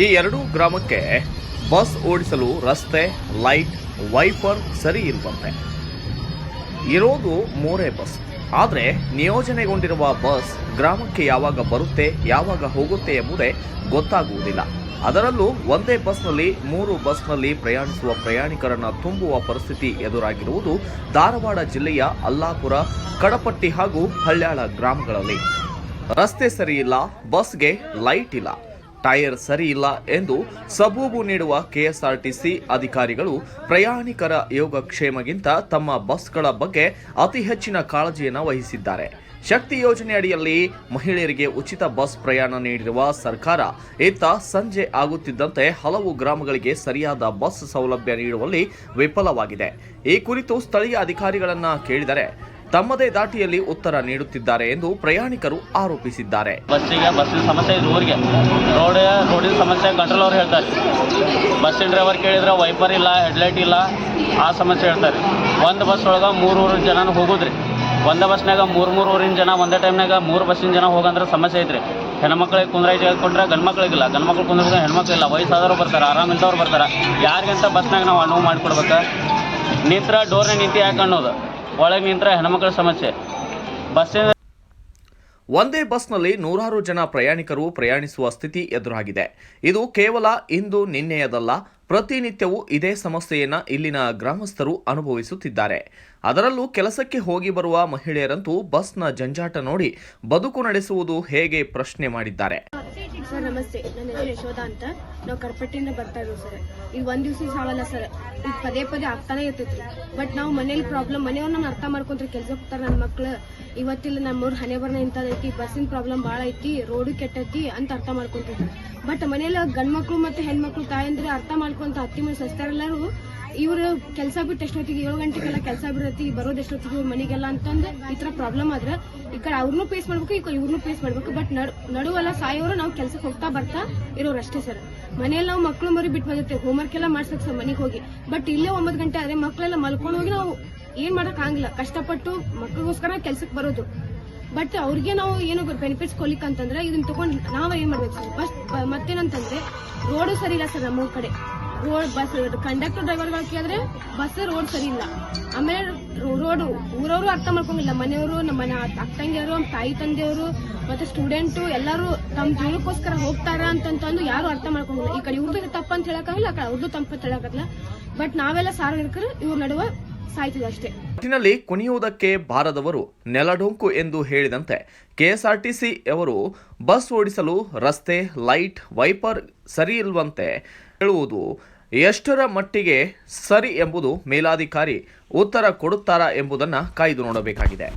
ಈ ಎರಡೂ ಗ್ರಾಮಕ್ಕೆ ಬಸ್ ಓಡಿಸಲು ರಸ್ತೆ, ಲೈಟ್ ವೈಫರ್ ಸರಿ ಇರುವಂತೆ. ಇರೋದು ಮೂರೇ ಬಸ್. ಆದರೆ ನಿಯೋಜನೆಗೊಂಡಿರುವ ಬಸ್ ಗ್ರಾಮಕ್ಕೆ ಯಾವಾಗ ಬರುತ್ತೆ, ಯಾವಾಗ ಹೋಗುತ್ತೆ ಎಂಬುದೇ ಗೊತ್ತಾಗುವುದಿಲ್ಲ. ಅದರಲ್ಲೂ ಒಂದೇ ಬಸ್ನಲ್ಲಿ, ಮೂರು ಬಸ್ನಲ್ಲಿ ಪ್ರಯಾಣಿಸುವ ಪ್ರಯಾಣಿಕರನ್ನು ತುಂಬುವ ಪರಿಸ್ಥಿತಿ ಎದುರಾಗಿರುವುದು ಧಾರವಾಡ ಜಿಲ್ಲೆಯ ಅಲ್ಲಾಪುರ, ಕಡಪಟ್ಟಿ ಹಾಗೂ ಹಳ್ಯಾಳ ಗ್ರಾಮಗಳಲ್ಲಿ. ರಸ್ತೆ ಸರಿಯಿಲ್ಲ ಬಸ್ಗೆ ಲೈಟ್ ಇಲ್ಲ. ಟೈರ್ ಸರಿ ಇಲ್ಲ ಎಂದು ಸಬೂಬು ನೀಡುವ ಕೆಎಸ್ಆರ್ಟಿಸಿ ಅಧಿಕಾರಿಗಳು ಪ್ರಯಾಣಿಕರ ಯೋಗಕ್ಷೇಮಗಿಂತ ತಮ್ಮ ಬಸ್ಗಳ ಬಗ್ಗೆ ಅತಿ ಹೆಚ್ಚಿನ ಕಾಳಜಿಯನ್ನು ವಹಿಸಿದ್ದಾರೆ. ಶಕ್ತಿ ಯೋಜನೆ ಅಡಿಯಲ್ಲಿ ಮಹಿಳೆಯರಿಗೆ ಉಚಿತ ಬಸ್ ಪ್ರಯಾಣ ನೀಡಿರುವ ಸರ್ಕಾರ ಇತ್ತ ಸಂಜೆ ಆಗುತ್ತಿದ್ದಂತೆ ಹಲವು ಗ್ರಾಮಗಳಿಗೆ ಸರಿಯಾದ ಬಸ್ ಸೌಲಭ್ಯ ನೀಡುವಲ್ಲಿ ವಿಫಲವಾಗಿದೆ. ಈ ಕುರಿತು ಸ್ಥಳೀಯ ಅಧಿಕಾರಿಗಳನ್ನ ಕೇಳಿದರೆ ತಮ್ಮದೇ ದಾಟಿಯಲ್ಲಿ ಉತ್ತರ ನೀಡುತ್ತಿದ್ದಾರೆ ಎಂದು ಪ್ರಯಾಣಿಕರು ಆರೋಪಿಸಿದ್ದಾರೆ. ಬಸ್ಸಿಗೆ, ಬಸ್ಸಿನ ಸಮಸ್ಯೆ ಇದೆ ಊರಿಗೆ. ರೋಡ್, ರೋಡಿನ ಸಮಸ್ಯೆ ಕಂಟ್ರೋಲ್ ಅವ್ರು ಹೇಳ್ತಾರೆ. ಬಸ್ಸಿನ ಡ್ರೈವರ್ ಕೇಳಿದ್ರೆ ವೈಪರ್ ಇಲ್ಲ ಹೆಡ್ಲೈಟ್ ಇಲ್ಲ, ಆ ಸಮಸ್ಯೆ ಹೇಳ್ತಾರೆ. ಒಂದು ಬಸ್ ಒಳಗೆ ಮೂರು ಊರಿನ ಜನ ಹೋಗುದ್ರಿ. ಒಂದು ಬಸ್ನಾಗ ಮೂರು ಮೂರು ಊರಿನ ಜನ, ಒಂದೇ ಟೈಮ್ನಾಗ ಮೂರು ಬಸ್ಸಿನ ಜನ ಹೋಗಂದ್ರೆ ಸಮಸ್ಯೆ ಐತ್ರಿ. ಹೆಣ್ಮಕ್ಳಿಗೆ ಕುಂದ್ರೈ ಜಾಗ ಗಂಡು ಮಕ್ಳಿಗಿಲ್ಲ ಗಂಡು ಮಕ್ಳು ಕುಂದ್ರೆ ಹೆಣ್ಮಕ್ಳಿಲ್ಲ ವಯಸ್ಸಾದವ್ರು ಬರ್ತಾರೆ, ಆರಾಮಿದ್ದವ್ರು ಬರ್ತಾರೆ. ಯಾರಿಗಂತ ಬಸ್ನಾಗ ನಾವು ಅನುವು ಮಾಡಿಕೊಡ್ಬೇಕು? ನಿಂತ್ರ ಡೋರ್ನ ನಿಂತು ಯಾಕೆ ಅನ್ನೋದು? ಒಳಗೆ ನಿಂತರೆ ಹೆಣ್ಮಕ್ಳ ಸಮಸ್ಯೆ. ಬಸ್ಸಿನ ಒಂದೇ ಬಸ್ನಲ್ಲಿ ನೂರಾರು ಜನ ಪ್ರಯಾಣಿಕರು ಪ್ರಯಾಣಿಸುವ ಸ್ಥಿತಿ ಎದುರಾಗಿದೆ. ಇದು ಕೇವಲ ಇಂದು ನಿನ್ನೆಯದಲ್ಲ, ಪ್ರತಿನಿತ್ಯವೂ ಇದೇ ಸಮಸ್ಯೆಯನ್ನು ಇಲ್ಲಿನ ಗ್ರಾಮಸ್ಥರು ಅನುಭವಿಸುತ್ತಿದ್ದಾರೆ. ಅದರಲ್ಲೂ ಕೆಲಸಕ್ಕೆ ಹೋಗಿ ಬರುವ ಮಹಿಳೆಯರಂತೂ ಬಸ್ನ ಜಂಜಾಟ ನೋಡಿ ಬದುಕು ನಡೆಸುವುದು ಹೇಗೆ ಪ್ರಶ್ನೆ ಮಾಡಿದ್ದಾರೆ. ಸರ್, ನಮಸ್ತೆ. ನನ್ನ ಹೆಸರು ಯಶೋಧ ಅಂತ. ನಾವು ಕರ್ಪಟ್ಟಿಯಿಂದ ಬರ್ತಾ ಇದ್ದೀವಿ ಸರ್. ಈಗ ಒಂದ್ ದಿವ್ಸ ಸಾವಲ್ಲ ಸರ್. ಈಗ ಪದೇ ಪದೇ ಆಗ್ತಾನೆ ಇರ್ತೈತಿ. ಬಟ್ ನಾವು ಮನೇಲಿ ಪ್ರಾಬ್ಲಮ್ ಮನೆಯವ್ರನ್ನ ಅರ್ಥ ಮಾಡ್ಕೊಂಡ್ರೆ ಕೆಲಸ ಹೋಗ್ತಾರೆ ನನ್ನ ಮಕ್ಳು. ಇವತ್ತಿಲ್ಲ ನಮ್ಮೂರ್ ಹಣೆ ಬರ್ನ ಇಂಥದೈತಿ, ಬಸ್ಸಿನ ಪ್ರಾಬ್ಲಮ್ ಭಾಳ ಐತಿ ರೋಡು ಕೆಟ್ಟೈತಿ ಅಂತ ಅರ್ಥ ಮಾಡ್ಕೊಂತಿದ್ರು. ಬಟ್ ಮನೇಲಿ ಗಂಡ್ ಮಕ್ಳು ಮತ್ತೆ ಹೆಣ್ಮಕ್ಳು ತಾಯಂದ್ರೆ ಅರ್ಥ ಮಾಡ್ಕೊಂತ ಹತ್ತಿ ಮನೆ ಸಸ್ತಾರೆಲ್ಲರೂ ಇವ್ರು ಕೆಲಸ ಬಿಟ್ಟು ಎಷ್ಟೊತ್ತಿಗೆ ಏಳು ಗಂಟೆಗೆಲ್ಲ ಕೆಲಸ ಬಿಡತ್ತಿ, ಬರೋದು ಎಷ್ಟೊತ್ತಿಗೆ ಇವ್ರ ಮನೆಗೆಲ್ಲ ಅಂತಂದ್ರೆ ಈ ತರ ಪ್ರಾಬ್ಲಮ್ ಆದ್ರೆ ಈ ಕಡೆ ಅವ್ರನ್ನೂ ಪೇಸ್ ಮಾಡ್ಬೇಕು, ಈ ಕಡೆ ಇವ್ರನ್ನೂ ಪೇಸ್ ಮಾಡ್ಬೇಕು. ಬಟ್ ನಡು, ನಡುವೆಲ್ಲ ಸಾಯೋರು ನಾವು ಕೆಲಸಕ್ಕೆ ಹೋಗ್ತಾ ಬರ್ತಾ ಇರೋರು ಅಷ್ಟೇ ಸರ್ ಮನೆಯಲ್ಲಿ ನಾವು ಮಕ್ಕಳು ಮರಿ ಬಿಟ್ಟು ಬಂದಿರ್ತೇವೆ ಹೋಮ್ವರ್ಕ್ ಎಲ್ಲ ಮಾಡ್ಸಕ್ ಸರ್ ಮನೆಗೆ ಹೋಗಿ. ಬಟ್ ಇಲ್ಲೇ ಒಂಬತ್ತು ಗಂಟೆ ಆದ್ರೆ ಮಕ್ಕಳೆಲ್ಲ ಮಲ್ಕೊಂಡು ಹೋಗಿ ನಾವು ಏನ್ ಮಾಡಕ್ ಆಗಿಲ್ಲ ಕಷ್ಟಪಟ್ಟು ಮಕ್ಕಳಿಗೋಸ್ಕರ ಕೆಲ್ಸಕ್ಕೆ ಬರೋದು. ಬಟ್ ಅವ್ರಿಗೆ ನಾವು ಏನು ಬೆನಿಫಿಟ್ಸ್ ಕೊಡ್ಲಿಕ್ಕೆ ಅಂತಂದ್ರೆ ಇದನ್ನ ತಗೊಂಡು ನಾವೇ ಏನು ಮಾಡ್ಬೇಕು ಸರ್ ಫಸ್ಟ್ ಮತ್ತೇನಂತಂದ್ರೆ ರೋಡು ಸರಿ ಇಲ್ಲ ಸರ್ ನಮ್ಮ ಕಡೆ. ರೋಡ್ ಬಸ್ ಕಂಡಕ್ಟರ್ ಡ್ರೈವರ್ಗಳು ಕೇಳಿದ್ರೆ ಬಸ್ ರೋಡ್ ಸರಿ ಇಲ್ಲ. ಆಮೇಲೆ ರೋಡ್, ಊರವರು ಅರ್ಥ ಮಾಡ್ಕೊಂಡಿಲ್ಲ. ಮನೆಯವರು, ನಮ್ಮ ಮನೆ ಅಕ್ಕ ತಂಗಿಯವರು ತಾಯಿ ತಂದೆಯವರು, ಮತ್ತೆ ಸ್ಟೂಡೆಂಟು ಎಲ್ಲರೂ ತಮ್ಮ ಜೀವನಕ್ಕೋಸ್ಕರ ಹೋಗ್ತಾರ ಅಂತಂತಂದು ಯಾರು ಅರ್ಥ ಮಾಡ್ಕೊಂಡಿಲ್ಲ. ಈ ಕಡೆ ಇವ್ರದ್ದು ತಪ್ಪಂತ ಹೇಳಕ್ಕಾಗಿಲ್ಲ, ಆ ಕಡೆ ಅವ್ರದ್ದು ತಪ್ಪಂತ ಹೇಳಕ್ಕಾಗಲ್ಲ. ಬಟ್ ನಾವೆಲ್ಲ ಸಾರ್ವಜನಿಕರು ಇವ್ರ ನಡುವೆ ಒಟ್ಟಿನಲ್ಲಿ ಕುಣಿಯುವುದಕ್ಕೆ ಬಾರದವರು ನೆಲಡೊಂಕು ಎಂದು ಹೇಳಿದಂತೆ ಕೆಎಸ್ಆರ್ಟಿಸಿ ಅವರು ಬಸ್ ಓಡಿಸಲು ರಸ್ತೆ, ಲೈಟ್, ವೈಪರ್ ಸರಿ ಇಲ್ವಂತೆ ಹೇಳುವುದು ಎಷ್ಟರ ಮಟ್ಟಿಗೆ ಸರಿ ಎಂಬುದು ಮೇಲಾಧಿಕಾರಿ ಉತ್ತರ ಕೊಡುತ್ತಾರಾ ಎಂಬುದನ್ನು ಕಾಯ್ದು ನೋಡಬೇಕಾಗಿದೆ.